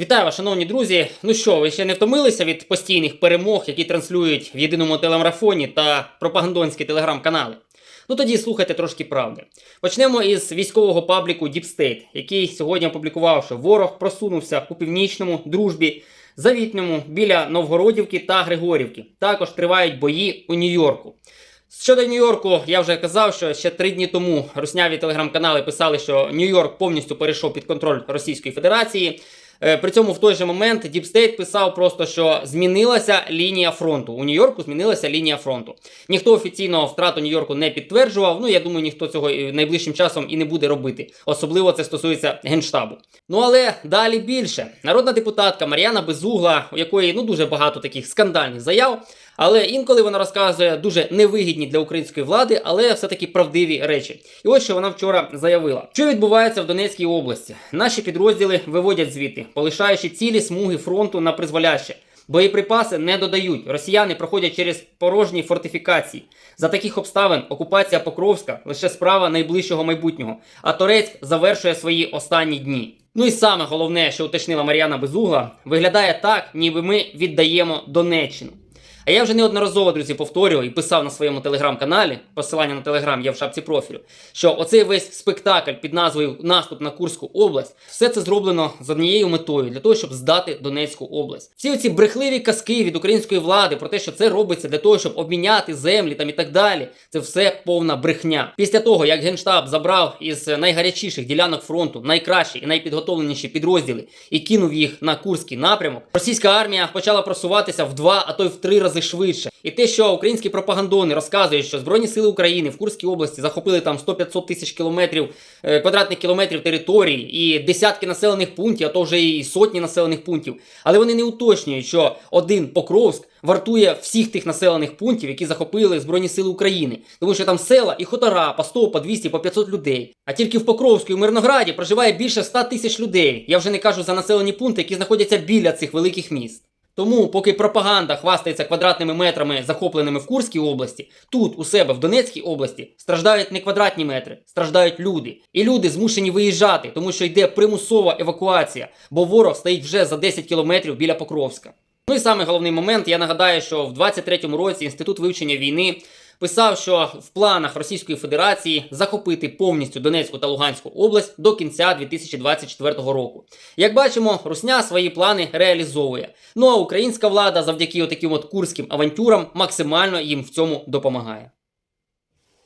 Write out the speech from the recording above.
Вітаю вас, шановні друзі. Ну що, ви ще не втомилися від постійних перемог, які транслюють в єдиному телемарафоні та пропагандонські телеграм-канали? Ну тоді слухайте трошки правди. Почнемо із військового пабліку Deep State, який сьогодні опублікував, що ворог просунувся у північному дружбі, завітньому біля Новгородівки та Григорівки. Також тривають бої у Нью-Йорку. Щодо Нью-Йорку, я вже казав, що ще три дні тому русняві телеграм-канали писали, що Нью-Йорк повністю перейшов під контроль Російської Федерації. Е, При цьому в той же момент State писав просто, що змінилася лінія фронту. У Нью-Йорку змінилася лінія фронту. Ніхто офіційно втрату Нью-Йорку не підтверджував. Ну я думаю, ніхто цього найближчим часом і не буде робити. Особливо це стосується генштабу. Ну але далі більше. Народна депутатка Мар'яна Безугла, у якої ну дуже багато таких скандальних заяв. Але інколи вона розказує дуже невигідні для української влади, але все-таки правдиві речі. І ось що вона вчора заявила: що відбувається в Донецькій області. Наші підрозділи виводять звідти, полишаючи цілі смуги фронту на призволяще. Боєприпаси не додають. Росіяни проходять через порожні фортифікації. За таких обставин окупація Покровська лише справа найближчого майбутнього, а Торецьк завершує свої останні дні. Ну і саме головне, що уточнила Мар'яна Безугла, виглядає так, ніби ми віддаємо Донеччину. А я вже неодноразово, друзі, повторював і писав на своєму телеграм-каналі, посилання на телеграм є в шапці профілю, що оцей весь спектакль під назвою Наступ на Курську область, все це зроблено з однією метою для того, щоб здати Донецьку область. Всі оці брехливі казки від української влади про те, що це робиться для того, щоб обміняти землі там і так далі. Це все повна брехня. Після того, як Генштаб забрав із найгарячіших ділянок фронту найкращі і найпідготовленіші підрозділи і кинув їх на Курський напрямок, російська армія почала просуватися в два, а то й в три рази швидше. І те, що українські пропагандони розказують, що Збройні сили України в Курській області захопили там 100-500 тисяч кілометрів е, квадратних кілометрів території і десятки населених пунктів, а то вже і сотні населених пунктів. Але вони не уточнюють, що один Покровськ вартує всіх тих населених пунктів, які захопили Збройні Сили України, тому що там села і хутора по 100, по 200, по 500 людей. А тільки в Покровську і Мирнограді проживає більше 100 тисяч людей. Я вже не кажу за населені пункти, які знаходяться біля цих великих міст. Тому, поки пропаганда хвастається квадратними метрами, захопленими в Курській області, тут у себе в Донецькій області страждають не квадратні метри, страждають люди. І люди змушені виїжджати, тому що йде примусова евакуація, бо ворог стоїть вже за 10 кілометрів біля Покровська. Ну і саме головний момент, я нагадаю, що в 23-му році інститут вивчення війни писав, що в планах Російської Федерації захопити повністю Донецьку та Луганську область до кінця 2024 року. Як бачимо, Русня свої плани реалізовує. Ну а українська влада завдяки отаким от курським авантюрам максимально їм в цьому допомагає.